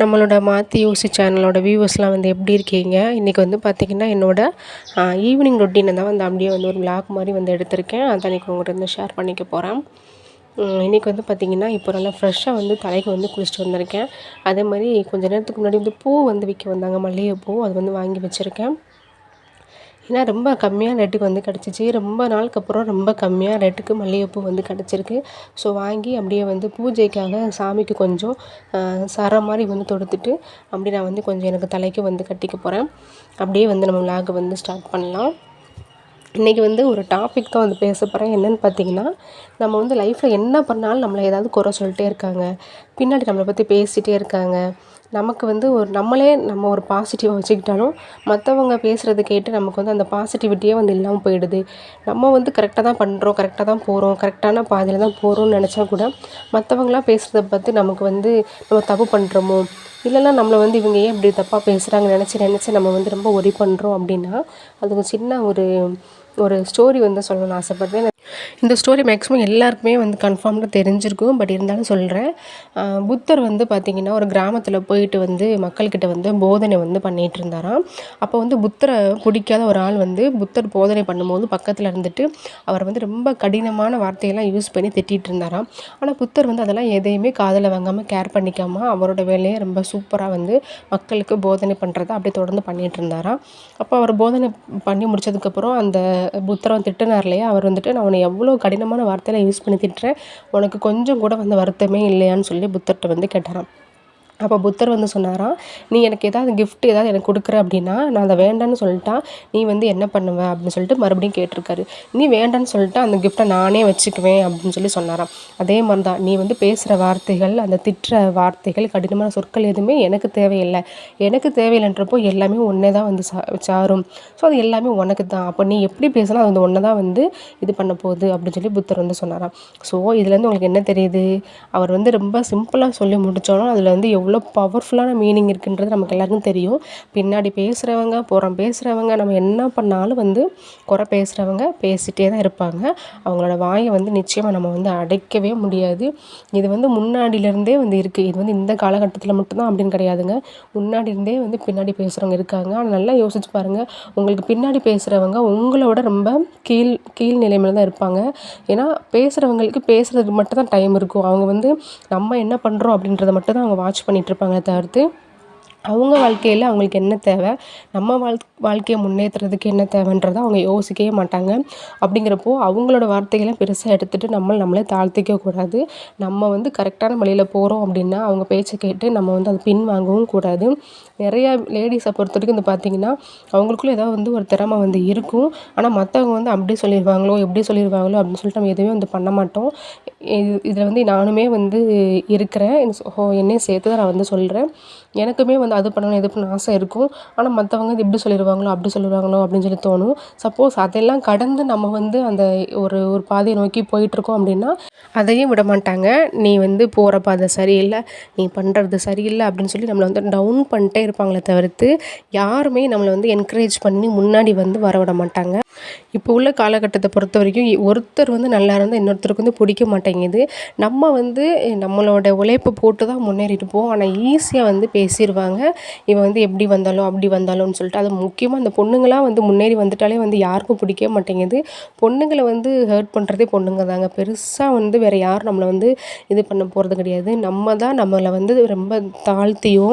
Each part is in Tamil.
நம்மளோட மாற்றி யோசி சேனலோட வியூவர்ஸ்லாம் வந்து எப்படி இருக்கீங்க? இன்றைக்கி வந்து பார்த்திங்கன்னா என்னோடய ஈவினிங் ரொட்டீனை தான் வந்து அப்படியே வந்து ஒரு விளாக் மாதிரி வந்து எடுத்திருக்கேன். அதை இன்றைக்கி உங்கள்கிட்ட வந்து ஷேர் பண்ணிக்க போகிறேன் இன்றைக்கி வந்து பார்த்திங்கன்னா இப்போ நல்லா ஃப்ரெஷ்ஷாக வந்து தலைக்கு வந்து குளிச்சுட்டு வந்திருக்கேன். அதே மாதிரி கொஞ்ச நேரத்துக்கு முன்னாடி வந்து பூ வந்து விற்க வந்தாங்க. மல்லிகைப்பூ அது வந்து வாங்கி வச்சுருக்கேன். ஏன்னா ரொம்ப கம்மியாக ரேட்டுக்கு வந்து கிடச்சிச்சு. ரொம்ப நாளுக்கு அப்புறம் ரொம்ப கம்மியாக ரேட்டுக்கு மல்லிகைப்பூ வந்து கிடச்சிருக்கு. ஸோ வாங்கி அப்படியே வந்து பூஜைக்காக சாமிக்கு கொஞ்சம் சர மாதிரி வந்து தொடுத்துட்டு அப்படி நான் வந்து கொஞ்சம் எனக்கு தலைக்கு வந்து கட்டிக்க போகிறேன் அப்படியே வந்து நம்ம விலாகை வந்து ஸ்டார்ட் பண்ணலாம். இன்றைக்கி வந்து ஒரு டாபிக் தான் வந்து பேச போகிறேன் என்னென்னு பார்த்தீங்கன்னா நம்ம வந்து லைஃப்பில் என்ன பண்ணாலும் நம்மளை ஏதாவது குறை சொல்லிட்டே இருக்காங்க. பின்னாடி நம்மளை பற்றி பேசிகிட்டே இருக்காங்க. நமக்கு வந்து ஒரு நம்மளே நம்ம ஒரு பாசிட்டிவாக வச்சுக்கிட்டாலும் மற்றவங்க பேசுகிறத கேட்டு நமக்கு வந்து அந்த பாசிட்டிவிட்டியே வந்து இல்லாமல் போயிடுது. நம்ம வந்து கரெக்டாக தான் பண்ணுறோம் கரெக்டாக தான் போகிறோம் கரெக்டான பாதையில் தான் போகிறோம்னு நினச்சா கூட மற்றவங்களாம் பேசுகிறத பார்த்து நமக்கு வந்து நம்ம தப்பு பண்ணுறோமோ இல்லைன்னா நம்மளை வந்து இவங்க ஏன் இப்படி தப்பாக பேசுகிறாங்க நினச்சி நினச்சி நம்ம வந்து ரொம்ப ஒரி பண்ணுறோம் அப்படின்னா அது சின்ன ஒரு ஒரு ஸ்டோரி வந்து சொல்லணும்னு ஆசைப்பட்றேன். இந்த ஸ்டோரி மேக்ஸிமம் எல்லாருக்குமே வந்து கன்ஃபார்ம்டாக தெரிஞ்சிருக்கும். பட் இருந்தாலும் சொல்கிறேன் புத்தர் வந்து பார்த்திங்கன்னா ஒரு கிராமத்தில் போயிட்டு வந்து மக்கள்கிட்ட வந்து போதனை வந்து பண்ணிகிட்டு இருந்தாராம். அப்போ வந்து புத்தரை பிடிக்காத ஒரு ஆள் வந்து புத்தர் போதனை பண்ணும்போது பக்கத்தில் இருந்துட்டு அவர் வந்து ரொம்ப கடினமான வார்த்தையெல்லாம் யூஸ் பண்ணி திட்டிகிட்டு இருந்தாராம். ஆனால் புத்தர் வந்து அதெல்லாம் எதையுமே காதில் வாங்காமல் கேர் பண்ணிக்காமல் அவரோட வேலையை ரொம்ப சூப்பராக வந்து மக்களுக்கு போதனை பண்ணுறதை அப்படியே தொடர்ந்து பண்ணிகிட்டு இருந்தாராம். அப்போ அவர் போதனை பண்ணி முடிச்சதுக்கப்புறம் அந்த புத்தரம் திட்டினார் இல்லையா? அவர் வந்துட்டு நான் உன்னை எவ்வளோ கடினமான வார்த்தையெல்லாம் யூஸ் பண்ணி திட்டுறேன். உனக்கு கொஞ்சம் கூட வந்து வருத்தமே இல்லையான்னு சொல்லி புத்தர்கிட்ட வந்து கேட்டாராம். அப்போ புத்தர் வந்து சொன்னாராம் நீ எனக்கு ஏதாவது கிஃப்ட் ஏதாவது எனக்கு கொடுக்குற அப்படின்னா நான் அதை வேண்டான்னு சொல்லிட்டா நீ வந்து என்ன பண்ணுவ? அப்படின்னு சொல்லிட்டு மறுபடியும் கேட்டிருக்காரு. நீ வேண்டான்னு சொல்லிட்டு அந்த கிஃப்ட்டை நானே வச்சுக்குவேன் அப்படின்னு சொல்லி சொன்னாராம். அதே மாதிரி தான் நீ வந்து பேசுகிற வார்த்தைகள் அந்த திட்டுற வார்த்தைகள் கடினமான சொற்கள் எதுவுமே எனக்கு தேவையில்லை. எனக்கு தேவையில்லைன்றப்போ எல்லாமே ஒன்றே தான் வந்து சா சாரும். ஸோ அது எல்லாமே உனக்கு தான். அப்போ நீ எப்படி பேசினா அது வந்து ஒன்றை தான் வந்து இது பண்ண போகுது அப்படின்னு சொல்லி புத்தர் வந்து சொன்னாராம். ஸோ இதுலேருந்து உங்களுக்கு என்ன தெரியுது? அவர் வந்து ரொம்ப சிம்பிளாக சொல்லி முடித்தாலும் அதில் வந்து எவ்வளோ எவ்வளோ பவர்ஃபுல்லான மீனிங் இருக்குன்றது நமக்கு எல்லாருக்கும் தெரியும். பின்னாடி பேசுகிறவங்க புறம் பேசுகிறவங்க நம்ம என்ன பண்ணாலும் வந்து குறை பேசுகிறவங்க பேசிகிட்டே தான் இருப்பாங்க. அவங்களோட வாயை வந்து நிச்சயமாக நம்ம வந்து அடைக்கவே முடியாது. இது வந்து முன்னாடியிலேருந்தே வந்து இருக்குது இது வந்து இந்த காலகட்டத்தில் மட்டும்தான் அப்படின்னு கிடையாதுங்க. முன்னாடி இருந்தே வந்து பின்னாடி பேசுகிறவங்க இருக்காங்க. ஆனால் நல்லா யோசிச்சு பாருங்கள் உங்களுக்கு பின்னாடி பேசுகிறவங்க உங்களோட ரொம்ப கீழ் கீழ் நிலைமையில் தான் இருப்பாங்க. ஏன்னா பேசுகிறவங்களுக்கு பேசுகிறதுக்கு மட்டும் தான் டைம் இருக்கும். அவங்க வந்து நம்ம என்ன பண்ணுறோம் அப்படின்றத மட்டும் தான் அவங்க வாட்ச் பண்ணி பண்ணிகிட்ருப்பாங்களே தவிர்த்து. அவங்க வாழ்க்கையில் அவங்களுக்கு என்ன தேவை? நம்ம வாழ் வாழ்க்கையை முன்னேற்றுறதுக்கு என்ன தேவைன்றதை அவங்க யோசிக்கவே மாட்டாங்க. அப்படிங்கிறப்போ அவங்களோட வார்த்தைகளை பெருசாக எடுத்துகிட்டு நம்ம நம்மளே தாழ்த்திக்க கூடாது. நம்ம வந்து கரெக்டான வழியில் போகிறோம் அப்படின்னா அவங்க பேச்சை கேட்டு நம்ம வந்து அதை பின் வாங்கவும் கூடாது. நிறையா லேடிஸை பொறுத்த வரைக்கும் வந்து பார்த்திங்கன்னா அவங்களுக்குள்ள ஏதாவது வந்து ஒரு திறமை வந்து இருக்கும். ஆனால் மற்றவங்க வந்து அப்படி சொல்லிடுவாங்களோ எப்படி சொல்லிடுவாங்களோ அப்படின்னு சொல்லிட்டு நம்ம எதுவுமே வந்து பண்ண மாட்டோம். இது இதில் வந்து நானுமே வந்து இருக்கிறேன். என்னையும் சேர்த்து தான் நான் வந்து சொல்கிறேன் எனக்குமே வந்து வந்து அது பண்ணணும் இது பண்ணணும் ஆசை இருக்கும். ஆனால் மற்றவங்க இது இப்படி சொல்லிடுவாங்களோ அப்படி சொல்லிடுவாங்களோ அப்படின்னு சொல்லி தோணும். சப்போஸ் அதெல்லாம் கடந்து நம்ம வந்து அந்த ஒரு ஒரு பாதையை நோக்கி போயிட்டுருக்கோம் அப்படின்னா அதையும் விட மாட்டாங்க. நீ வந்து போகிற பாதை சரியில்லை நீ பண்ணுறது சரியில்லை அப்படின்னு சொல்லி நம்மளை வந்து டவுன் பண்ணிட்டே இருப்பாங்களே தவிர்த்து யாருமே நம்மளை வந்து என்கரேஜ் பண்ணி முன்னாடி வந்து வர விட மாட்டாங்க. இப்போ உள்ள காலகட்டத்தை பொறுத்த வரைக்கும் ஒருத்தர் வந்து நல்லா இருந்தால் இன்னொருத்தருக்கு வந்து பிடிக்க மாட்டேங்குது. நம்ம வந்து நம்மளோட உழைப்பு போட்டு தான் முன்னேறிட்டுப்போம் ஆனால் ஈஸியாக வந்து பேசிடுவாங்க இவன் வந்து எப்படி வந்தாலும் அப்படி வந்தாலும்னு சொல்லிட்டு அது முக்கியமாக அந்த பொண்ணுங்களாம் வந்து முன்னேறி வந்துட்டாலே வந்து யாருக்கும் பிடிக்கவே மாட்டேங்குது. பொண்ணுங்களை வந்து ஹர்ட் பண்ணுறதே பொண்ணுங்க தாங்க. பெருசாக வந்து வேறு யாரும் நம்மளை வந்து இது பண்ண போகிறது கிடையாது. நம்ம தான் நம்மளை வந்து ரொம்ப தாழ்த்தியோ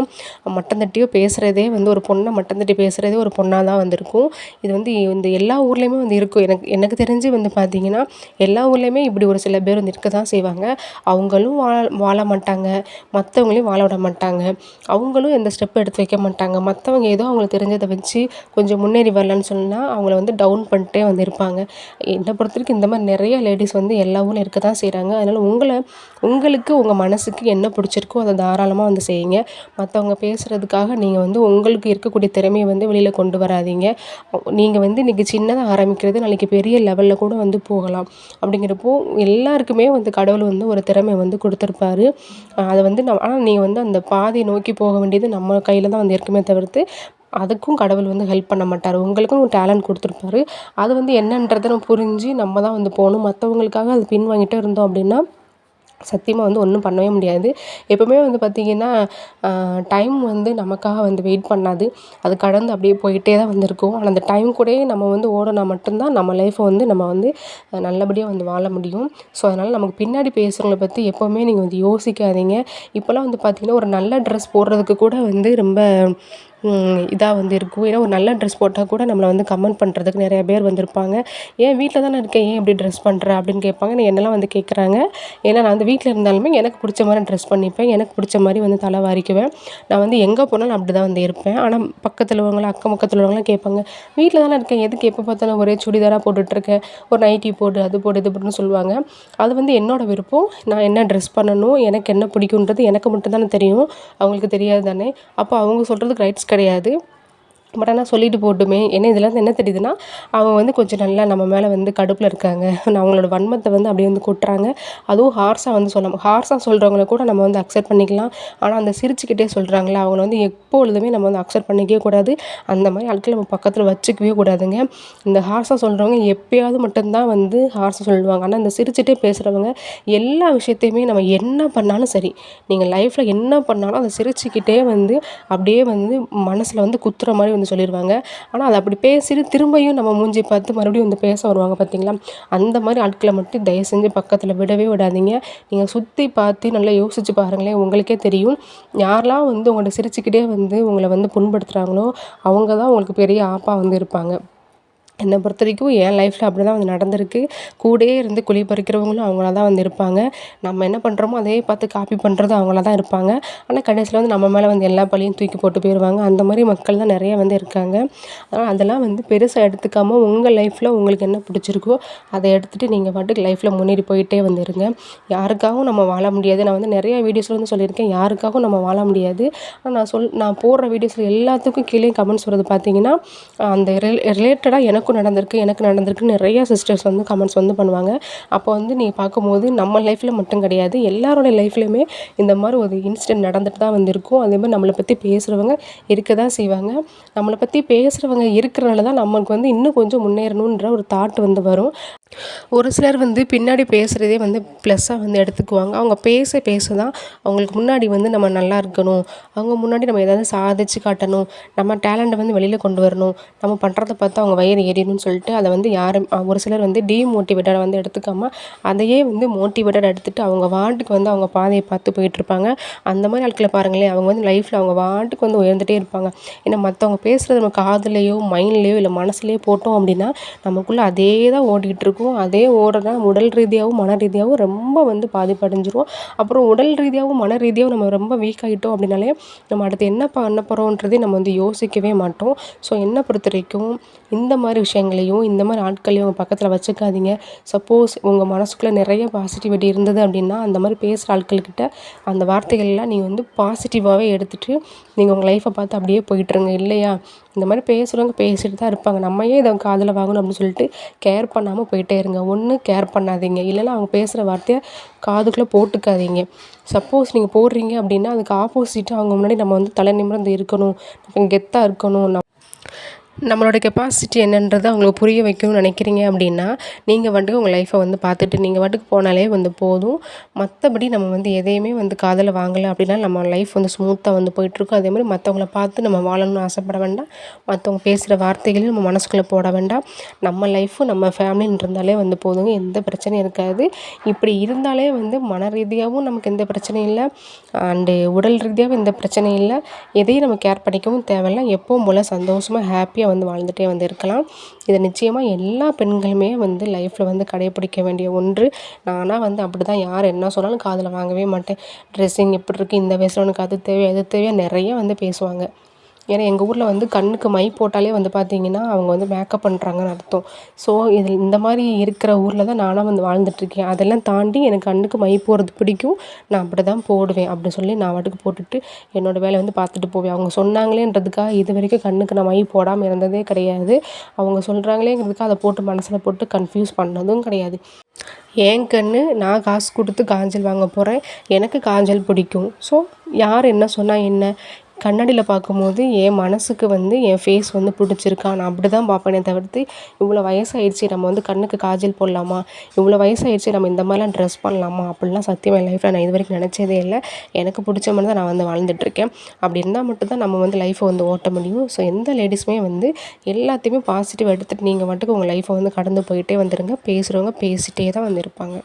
மட்டம் தட்டியோ பேசுகிறதே வந்து ஒரு பொண்ணை மட்டம் தட்டி பேசுகிறதே ஒரு பொண்ணாக தான் வந்திருக்கும். இது வந்து இந்த எல்லா ஊர்லேயுமே வந்து இருக்கும் எனக்கு எனக்கு தெரிஞ்சு வந்து பார்த்திங்கன்னா எல்லா ஊர்லேயுமே இப்படி ஒரு சில பேர் வந்து இருக்க தான் செய்வாங்க. அவங்களும் வாழ வாழ மாட்டாங்க. மற்றவங்களையும் வாழ விட மாட்டாங்க. அவங்களும் எந்த ஸ்டெப் எடுத்து வைக்க மாட்டாங்க. மற்றவங்க ஏதோ அவங்களுக்கு தெரிஞ்சதை வச்சு கொஞ்சம் முன்னேறி வரலன்னு சொன்னால் அவங்கள வந்து டவுன் பண்ணிட்டே வந்து இருப்பாங்க. என்னை பொறுத்த வரைக்கும் இந்த மாதிரி நிறைய லேடிஸ் வந்து எல்லா ஊரில் இருக்க தான் செய்கிறாங்க அதனால் உங்களை உங்களுக்கு உங்கள் மனசுக்கு என்ன பிடிச்சிருக்கோ அதை தாராளமாக வந்து செய்யுங்க. மற்றவங்க பேசுகிறதுக்காக நீங்கள் வந்து உங்களுக்கு இருக்கக்கூடிய திறமையை வந்து வெளியில் கொண்டு வராதீங்க. நீங்கள் வந்து இன்றைக்கி சின்னதாக ஆரம்பிக்கிறது நாளைக்கு பெரிய லெவலில் கூட வந்து போகலாம். அப்படிங்கிறப்போ எல்லாருக்குமே வந்து கடவுள் வந்து ஒரு திறமை வந்து கொடுத்துருப்பாரு. அதை வந்து நம் ஆனால் நீங்கள் வந்து அந்த பாதையை நோக்கி போக வேண்டியது நம்ம நம்ம கையில் தான் வந்து இருக்குமே தவிர்த்து அதுக்கும் கடவுள் வந்து ஹெல்ப் பண்ண மாட்டார். உங்களுக்கும் ஒரு டேலண்ட் கொடுத்துருப்பாரு. அது வந்து என்னன்றதை நம்ம புரிஞ்சு நம்ம தான் வந்து போகணும். மற்றவங்களுக்காக அது பின் வாங்கிட்டே இருந்தோம் அப்படின்னா சத்தியமாக வந்து ஒன்றும் பண்ணவே முடியாது. எப்போவுமே வந்து பார்த்திங்கன்னா டைம் வந்து நமக்காக வந்து வெயிட் பண்ணாது. அது கடந்து அப்படியே போயிட்டே தான் வந்து இருக்கும் ஆனால் அந்த டைம் கூடயே நம்ம வந்து ஓடினா மட்டும்தான் நம்ம லைஃப்பை வந்து நம்ம வந்து நல்லபடியாக வந்து வாழ முடியும். ஸோ அதனால் நமக்கு பின்னாடி பேசுகிறவங்கள பற்றி எப்போவுமே நீங்கள் வந்து யோசிக்காதீங்க. இப்போல்லாம் வந்து பார்த்திங்கன்னா ஒரு நல்ல ட்ரெஸ் போடுறதுக்கு கூட வந்து ரொம்ப இதாக வந்து இருக்கும் ஏன்னா ஒரு நல்ல ட்ரெஸ் போட்டால் கூட நம்மளை வந்து கமெண்ட் பண்ணுறதுக்கு நிறைய பேர் வந்திருப்பாங்க. ஏன் வீட்டில் தானே இருக்கேன் ஏன் இப்படி ட்ரெஸ் பண்ணுற அப்படின்னு கேட்பாங்க. நான் என்னெல்லாம் வந்து கேட்குறாங்க? ஏன்னா நான் வந்து வீட்டில் இருந்தாலுமே எனக்கு பிடிச்ச மாதிரி ட்ரெஸ் பண்ணிப்பேன். எனக்கு பிடிச்ச மாதிரி வந்து தலை வாரிக்குவேன். நான் வந்து எங்கே போனாலும் அப்படி தான் வந்து இருப்பேன். ஆனால் பக்கத்தில் உள்ளவங்களாம் அக்கம் பக்கத்தில் உள்ளவங்களாம் கேட்பாங்க. வீட்டில் தானே இருக்கேன் எதுக்கு எப்போ பார்த்தாலும் ஒரே சுடிதாராக போட்டுட்ருக்கேன் ஒரு நைட்டி போடு அது போடு இது போட்டுன்னு சொல்லுவாங்க. அது வந்து என்னோடய விருப்பம். நான் என்ன ட்ரெஸ் பண்ணணும்? எனக்கு என்ன பிடிக்குன்றது எனக்கு மட்டும் தானே தெரியும். அவங்களுக்கு தெரியாது தானே. அப்போ அவங்க சொல்கிறதுக்கு ரைட்ஸ் கிடையாது. பட் ஆனால் சொல்லிட்டு போட்டுமே ஏன்னா இதெல்லாம் என்ன தெரியுதுன்னா அவங்க வந்து கொஞ்சம் நல்லா நம்ம மேலே வந்து கடுப்பில் இருக்காங்க. அவங்களோட வன்மத்தை வந்து அப்படியே வந்து கொட்டுறாங்க. அதுவும் ஹார்ஸாக வந்து சொல்லணும் ஹார்ஸாக சொல்கிறவங்கள கூட நம்ம வந்து அக்செப்ட் பண்ணிக்கலாம். ஆனால் அந்த சிரிச்சுக்கிட்டே சொல்கிறாங்களே அவங்கள வந்து எப்பொழுதுமே நம்ம வந்து அக்செப்ட் பண்ணிக்கவே கூடாது. அந்த மாதிரி ஆட்கள் நம்ம பக்கத்தில் வச்சுக்கவே கூடாதுங்க. இந்த ஹார்ஸாக சொல்கிறவங்க எப்பயாவது மட்டும்தான் வந்து ஹார்ஸாக சொல்லுவாங்க. ஆனால் இந்த சிரிச்சுட்டே பேசுகிறவங்க எல்லா விஷயத்தையுமே நம்ம என்ன பண்ணாலும் சரி நீங்கள் லைஃப்பில் என்ன பண்ணாலும் அதை சிரிச்சுக்கிட்டே வந்து அப்படியே வந்து மனசில் வந்து குத்துற மாதிரி வந்து சொல்லிடுவாங்க ஆனால் அதை அப்படி பேசிட்டு திரும்பியும் நம்ம மூஞ்சி பார்த்து மறுபடியும் வந்து பேச வருவாங்க பார்த்தீங்களா அந்த மாதிரி ஆட்களை மட்டும் தயவு செஞ்சு பக்கத்தில் விடவே விடாதீங்க. நீங்கள் சுற்றி பார்த்து நல்லா யோசிச்சு பாருங்களேன் உங்களுக்கே தெரியும். யாரெல்லாம் வந்து உங்கள்கிட்ட சிரிச்சுக்கிட்டே வந்து உங்களை வந்து புண்படுத்துகிறாங்களோ அவங்க தான் உங்களுக்கு பெரிய ஆப்பாக வந்து இருப்பாங்க. என்னை பொறுத்த வரைக்கும் என் லைஃப்பில் அப்படி தான் வந்து நடந்திருக்கு. கூடயே இருந்து குழி பறிக்கிறவங்களும் அவங்களா தான் வந்து இருப்பாங்க. நம்ம என்ன பண்ணுறோமோ அதே பார்த்து காப்பி பண்ணுறதும் அவங்களா தான் இருப்பாங்க. ஆனால் கடைசியில் வந்து நம்ம மேலே வந்து எல்லா பழியும் தூக்கி போட்டு போயிடுவாங்க அந்த மாதிரி மக்கள் தான் நிறைய வந்து இருக்காங்க. அதனால் அதெல்லாம் வந்து பெருசாக எடுத்துக்காமல் உங்கள் லைஃப்பில் உங்களுக்கு என்ன பிடிச்சிருக்கோ அதை எடுத்துகிட்டு நீங்கள் பாட்டுக்கு லைஃப்பில் முன்னேறி போயிட்டே வந்துடுங்க யாருக்காகவும் நம்ம வாழ முடியாது. நான் வந்து நிறைய வீடியோஸில் வந்து சொல்லியிருக்கேன். யாருக்காகவும் நம்ம வாழ முடியாது. ஆனால் நான் சொல் நான் போடுற வீடியோஸில் எல்லாத்துக்கும் கீழே கமெண்ட்ஸ் வர்றது பார்த்தீங்கன்னா அந்த ரிலேட்டடாக எனக்கு எனக்கும் நடந்திருக்கு எனக்கு நடந்திருக்கு நிறையா சிஸ்டர்ஸ் வந்து கமெண்ட்ஸ் வந்து பண்ணுவாங்க. அப்போ வந்து நீ பார்க்கும்போது நம்ம லைஃப்பில் மட்டும் கிடையாது எல்லாரோட லைஃப்லையுமே இந்த மாதிரி ஒரு இன்சிடென்ட் நடந்துட்டு தான் வந்திருக்கும். அதே மாதிரி நம்மளை பற்றி பேசுகிறவங்க இருக்க தான் செய்வாங்க. நம்மளை பற்றி பேசுகிறவங்க இருக்கிறனால தான் நம்மளுக்கு வந்து இன்னும் கொஞ்சம் முன்னேறணுன்ற ஒரு தாட் வந்து வரும். ஒரு சிலர் வந்து பின்னாடி பேசுகிறதே வந்து ப்ளஸ்ஸாக வந்து எடுத்துக்குவாங்க. அவங்க பேச பேச தான் அவங்களுக்கு முன்னாடி வந்து நம்ம நல்லா இருக்கணும். அவங்க முன்னாடி நம்ம ஏதாவது சாதிச்சு காட்டணும். நம்ம டேலண்ட்டை வந்து வெளியில் கொண்டு வரணும். நம்ம பண்ணுறத பார்த்து அவங்க வயிறு எரியணும்னு சொல்லிட்டு அதை வந்து யாரும் ஒரு சிலர் வந்து டீமோட்டிவேட்டடாக வந்து எடுத்துக்காமல் அதையே வந்து மோட்டிவேட்டட் எடுத்துகிட்டு அவங்க வாட்டுக்கு வந்து அவங்க பாதையை பார்த்து போயிட்டுருப்பாங்க அந்த மாதிரி ஆட்களை பாருங்களேன். அவங்க வந்து லைஃப்பில் அவங்க வாட்டுக்கு வந்து உயர்ந்துகிட்டே இருப்பாங்க. ஏன்னா மற்றவங்க பேசுகிறது நம்ம காதுலேயோ மைண்ட்லேயோ இல்லை மனசுலேயோ போட்டோம் அப்படின்னா நமக்குள்ளே அதே தான் ஓடிக்கிட்டு இருக்கும். அதே ஓடுறதுனால உடல் ரீதியாகவும் மன ரீதியாகவும் ரொம்ப வந்து பாதிப்படைஞ்சிரும். அப்புறம் உடல் ரீதியாகவும் மன ரீதியாகவும் நம்ம ரொம்ப வீக் ஆகிட்டோம் அப்படின்னாலே நம்ம அடுத்து என்ன பண்ண போகிறோன்றதே நம்ம வந்து யோசிக்கவே மாட்டோம். ஸோ என்னை பொறுத்த வரைக்கும் இந்த மாதிரி விஷயங்களையும் இந்த மாதிரி ஆட்களையும் உங்கள் பக்கத்தில் வச்சுக்காதீங்க. சப்போஸ் உங்கள் மனசுக்குள்ளே நிறைய பாசிட்டிவிட்டி இருந்தது அப்படின்னா அந்த மாதிரி பேசுகிற ஆட்கள்கிட்ட அந்த வார்த்தைகள்லாம் நீங்கள் வந்து பாசிட்டிவாகவே எடுத்துகிட்டு நீங்கள் உங்கள் லைஃப்பை பார்த்து அப்படியே போயிட்டுருங்க இல்லையா? இந்த மாதிரி பேசுகிறவங்க பேசிட்டு தான் இருப்பாங்க. நம்ம ஏன் இதை காதில் வாங்கணும் அப்படின்னு சொல்லிட்டு கேர் பண்ணாமல் போயிட்டு இருங்க. ஒன்று கேர் பண்ணாதீங்க. இல்லைன்னா அவங்க பேசுகிற வார்த்தையை காதுக்குள்ளே போட்டுக்காதீங்க. சப்போஸ் நீங்கள் போடுறீங்க அப்படின்னா அதுக்கு ஆப்போசிட்டாக அவங்க முன்னாடி நம்ம வந்து தலை நிமிர்ந்து இருக்கணும். கெத்தாக இருக்கணும். நம்மளோட கெப்பாசிட்டி என்னன்றதை அவங்களுக்கு புரிய வைக்கணும்னு நினைக்கிறீங்க அப்படின்னா நீங்கள் வந்துட்டு உங்கள் லைஃப்பை வந்து பார்த்துட்டு நீங்கள் பாட்டுக்கு போனாலே வந்து போதும். மற்றபடி நம்ம வந்து எதையுமே வந்து காதில் வாங்கலை அப்படின்னா நம்ம லைஃப் வந்து ஸ்மூத்தாக வந்து போயிட்டுருக்கோம். அதே மாதிரி மற்றவங்கள பார்த்து நம்ம வாழணும்னு ஆசைப்பட வேண்டாம். மற்றவங்க பேசுகிற வார்த்தைகளையும் நம்ம மனசுக்குள்ளே போட வேண்டாம். நம்ம லைஃப்பும் நம்ம ஃபேமிலின்னு இருந்தாலே வந்து போதுங்க. எந்த பிரச்சனையும் இருக்காது. இப்படி இருந்தாலே வந்து மன ரீதியாகவும் நமக்கு எந்த பிரச்சனையும் இல்லை. அண்டு உடல் ரீதியாகவும் எந்த பிரச்சனையும் இல்லை. எதையும் நம்ம கேர் பண்ணிக்கவும் தேவையில்லை. எப்பவும் போல் சந்தோஷமாக ஹாப்பியாக ஜாலியாக வந்து வாழ்ந்துகிட்டே வந்து இருக்கலாம். இதை நிச்சயமாக எல்லா பெண்களுமே வந்து லைஃப்பில் வந்து கடைப்பிடிக்க வேண்டிய ஒன்று. நானாக வந்து அப்படி தான் யார் என்ன சொன்னாலும் காதில் வாங்கவே மாட்டேன். ட்ரெஸ்ஸிங் எப்படி இருக்குது இந்த வயசில் உனக்கு அது தேவையா அது தேவையா? நிறைய வந்து பேசுவாங்க. ஏன்னா எங்கள் ஊரில் வந்து கண்ணுக்கு மை போட்டாலே வந்து பார்த்திங்கன்னா அவங்க வந்து மேக்கப் பண்ணுறாங்கன்னு அர்த்தம். ஸோ இதில் இந்த மாதிரி இருக்கிற ஊரில் தான் நானாக வந்து வாழ்ந்துட்டுருக்கேன் அதெல்லாம் தாண்டி எனக்கு கண்ணுக்கு மை போடுறது பிடிக்கும். நான் அப்படி தான் போடுவேன் அப்படி சொல்லி நான் வாட்டுக்கு போட்டுட்டு என்னோடய வேலையை வந்து பார்த்துட்டு போவேன். அவங்க சொன்னாங்களேன்றதுக்காக இது வரைக்கும் கண்ணுக்கு நான் மை போடாமல் இருந்ததே கிடையாது. அவங்க சொல்கிறாங்களேங்கிறதுக்காக அதை போட்டு மனசில் போட்டு கன்ஃப்யூஸ் பண்ணதும் கிடையாது. என் கண்ணு நான் காசு கொடுத்து காஞ்சல் வாங்க போகிறேன் எனக்கு காஞ்சல் பிடிக்கும். ஸோ யார் என்ன சொன்னால் என்ன? கண்ணாடியில் பார்க்கும்போது என் மனதுக்கு வந்து என் ஃபேஸ் வந்து பிடிச்சிருக்கா? நான் அப்படி தான் பார்ப்பேனே தவிர்த்து இவ்வளோ வயசாயிடுச்சு நம்ம வந்து கண்ணுக்கு காஜல் போடலாமா? இவ்வளோ வயசாகிடுச்சு நம்ம இந்த மாதிரிலாம் ட்ரெஸ் பண்ணலாமா? அப்படிலாம் சத்தியமாக என் லைஃப்பில் நான் இது வரைக்கும் நினச்சதே இல்லை. எனக்கு பிடிச்ச மாதிரி தான் நான் வந்து வாழ்ந்துட்டுருக்கேன் அப்படி இருந்தால் மட்டும் தான் நம்ம வந்து லைஃப்பை வந்து ஓட்ட முடியும். ஸோ எந்த லேடிஸுமே வந்து எல்லாத்தையுமே பாசிட்டிவ் எடுத்துகிட்டு நீங்கள் பாட்டுக்கு உங்கள் லைஃப்பை வந்து கடந்து போயிட்டே வந்துடுங்க பேசுகிறவங்க பேசிகிட்டே தான் வந்து இருப்பாங்க.